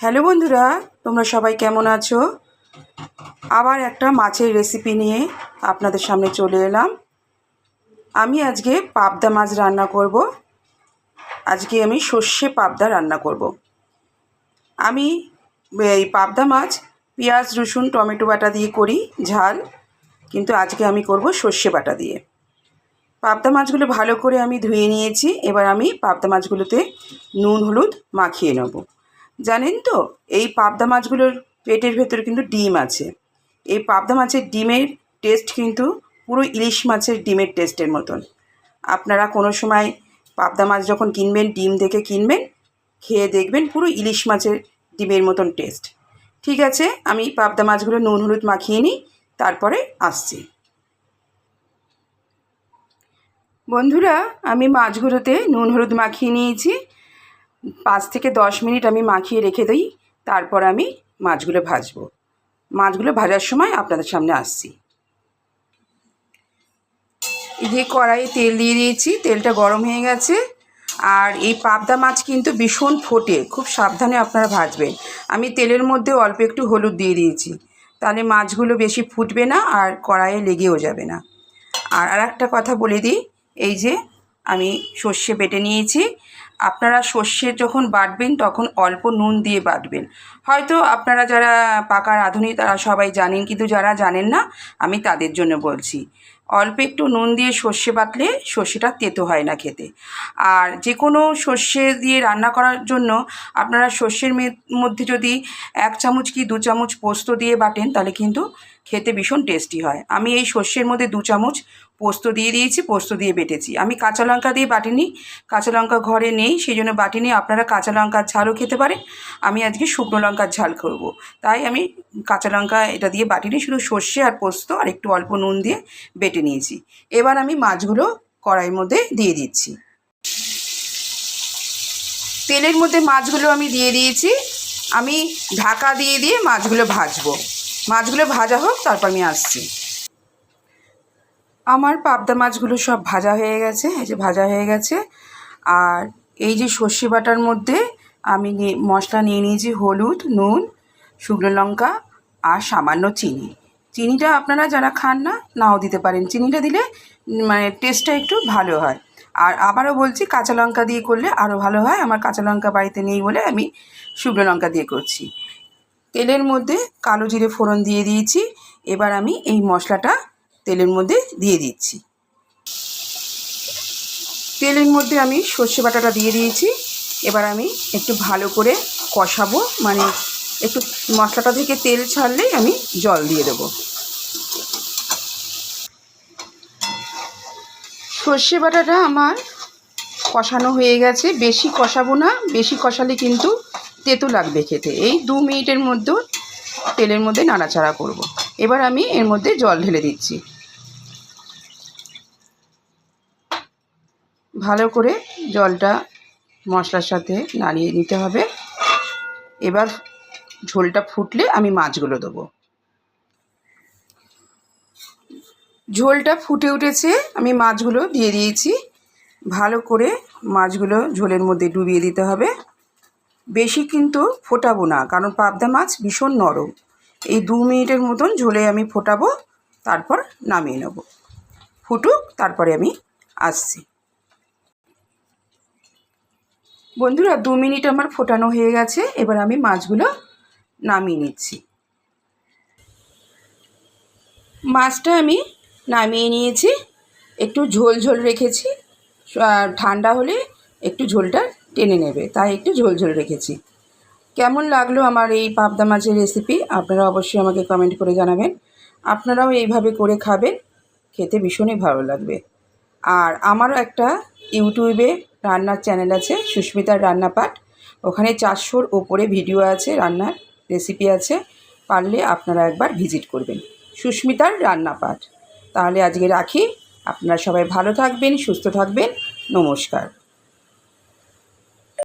Hello বন্ধুরা, তোমরা সবাই কেমন আছো? আবার একটা মাছের রেসিপি নিয়ে আপনাদের সামনে চলে এলাম। আমি আজকে পাবদা মাছ রান্না করব। আজকে আমি সর্ষে পাবদা রান্না করব। আমি এই পাবদা মাছ পেঁয়াজ, রসুন, টমেটো বাটা দিয়ে করি, ঝাল। কিন্তু আজকে আমি করব সর্ষে বাটা দিয়ে। পাবদা মাছগুলো ভালো করে আমি ধুয়ে নিয়েছি। এবার আমি পাবদা মাছগুলোতে নুন, হলুদ মাখিয়ে নেব। জানেন তো? এই পাবদা মাছগুলোর পেটের ভেতরে কিন্তু ডিম আছে। এই পাবদা মাছের ডিমের টেস্ট কিন্তু পুরো ইলিশ মাছের ডিমের টেস্টের মতন। আপনারা কোনো সময় পাবদা মাছ যখন কিনবেন, ডিম দেখে কিনবেন, খেয়ে দেখবেন পুরো ইলিশ মাছের ডিমের মতন টেস্ট ঠিক আছে, আমি পাবদা মাছগুলো নুন হলুদ মাখিয়ে নিই, তারপরে আসছি। বন্ধুরা, আমি মাছগুলোতে নুন হলুদ মাখিয়ে নিয়েছি। পাঁচ থেকে দশ মিনিট আমি মাখিয়ে রেখে দিই, তারপর আমি মাছগুলো ভাজবো। মাছগুলো ভাজার সময় আপনাদের সামনে আসছি। যে কড়াইয়ে তেল দিয়ে দিয়েছি, তেলটা গরম হয়ে গেছে। আর এই পাবদা মাছ কিন্তু ভীষণ ফোটে, খুব সাবধানে আপনারা ভাজবেন। আমি তেলের মধ্যে অল্প একটু হলুদ দিয়ে দিয়েছি, তাহলে মাছগুলো বেশি ফুটবে না আর কড়াইয়ে লেগেও যাবে না। আর আর একটা কথা বলে দিই, এই যে আমি সর্ষে বেটে নিয়েছি আপনারা সর্ষে যখন বাটবেন, তখন অল্প নুন দিয়ে বাটবেন। হয়তো আপনারা যারা পাকা রাঁধুনি তারা সবাই জানেন, কিন্তু যারা জানেন না, আমি তাদের জন্য বলছি। অল্প একটু নুন দিয়ে সর্ষে বাটলে সর্ষেটা তেতো হয় না খেতে। আর যে কোনো সর্ষে দিয়ে রান্না করার জন্য আপনারা সর্ষের মধ্যে যদি এক চামচ কি দু চামচ পোস্ত দিয়ে বাটেন, তাহলে কিন্তু খেতে ভীষণ টেস্টি হয়। আমি এই সর্ষের মধ্যে দু চামচ পোস্ত দিয়ে দিয়েছি, পোস্ত দিয়ে বেটেছি। আমি কাঁচা লঙ্কা দিয়ে বাটিনি, কাঁচা লঙ্কা ঘরে নেই সেই জন্য বাটিনি আপনারা কাঁচা লঙ্কার ঝালও খেতে পারেন। আমি আজকে শুকনো লঙ্কার ঝাল করব। তাই আমি কাঁচা লঙ্কা এটা দিয়ে বাটিনি শুধু সর্ষে আর পোস্ত আর একটু অল্প নুন দিয়ে বেটে নিয়েছি। এবার আমি মাছগুলো কড়াইয়ের মধ্যে দিয়ে দিচ্ছি। তেলের মধ্যে মাছগুলো আমি দিয়ে দিয়েছি। আমি ঢাকা দিয়ে দিয়ে মাছগুলো ভাজবো। মাছগুলো ভাজা হোক, তারপর আমি আসছি। আমার পাবদা মাছগুলো সব ভাজা হয়ে গেছে, এই যে ভাজা হয়ে গেছে। আর এই যে সর্ষে বাটার মধ্যে আমি মশলা নিয়ে নিয়েছি হলুদ, নুন, শুকনো লঙ্কা আর সামান্য চিনি। চিনিটা আপনারা যারা খান না, নাও দিতে পারেন। চিনিটা দিলে মানে টেস্টটা একটু ভালো হয়। আর আবারও বলছি, কাঁচা লঙ্কা দিয়ে করলে আরও ভালো হয়। আমার কাঁচা লঙ্কা বাড়িতে নেই বলে আমি শুকনো লঙ্কা দিয়ে করছি। তেলের মধ্যে কালো জিরে ফোড়ন দিয়ে দিয়েছি। এবার আমি এই মশলাটা তেলের মধ্যে দিয়ে দিচ্ছি। তেলের মধ্যে আমি সর্ষে বাটাটা দিয়ে দিয়েছি। এবার আমি একটু ভালো করে কষাবো। মানে একটু মশলাটা থেকে তেল ছাড়লেই আমি জল দিয়ে দেবো। সর্ষে বাটাটা আমার কষানো হয়ে গেছে। বেশি কষাবো না, বেশি কষালে কিন্তু তেতো লাগবে খেতে। এই দু মিনিটের মধ্যে তেলের মধ্যে নাড়াচাড়া করব। এবার আমি এর মধ্যে জল ঢেলে দিচ্ছি। ভালো করে জলটা মশলার সাথে নাড়িয়ে নিতে হবে। এবার ঝোলটা ফুটলে আমি মাছগুলো দেবো। ঝোলটা ফুটে উঠেছে, আমি মাছগুলো দিয়ে দিয়েছি। ভালো করে মাছগুলো ঝোলের মধ্যে ডুবিয়ে দিতে হবে। বেশি কিন্তু ফোটাবো না, কারণ পাবদা মাছ ভীষণ নরম। এই দু মিনিটের মতন ঝোলে আমি ফোটাবো, তারপর নামিয়ে নেব। ফুটুক, তারপরে আমি আসছি। বন্ধুরা, দু মিনিট আমার ফোটানো হয়ে গেছে, এবার আমি মাছগুলো নামিয়ে নিচ্ছি। মাছটা আমি নামিয়ে নিয়েছি, একটু ঝোল ঝোল রেখেছি ঠান্ডা হলে একটু ঝোলটা টেনে নেবে, তাই একটু ঝোল ঝোল রেখেছি। কেমন লাগল আমার এই পাবদা মাছের রেসিপি আপনারা অবশ্যই আমাকে কমেন্ট করে জানাবেন। আপনারাও এইভাবে করে খাবেন, খেতে ভীষণই ভালো লাগবে। আর আমারও একটা ইউটিউবে রান্নার চ্যানেল আছে, সুস্মিতার রান্নাপাঠ ওখানে চারশোর ওপরে ভিডিও আছে, রান্নার রেসিপি আছে। পারলে আপনারা একবার ভিজিট করবেন। সুস্মিতার রান্নাপাট তাহলে আজকে রাখি। আপনারা সবাই ভালো থাকবেন, সুস্থ থাকবেন। নমস্কার।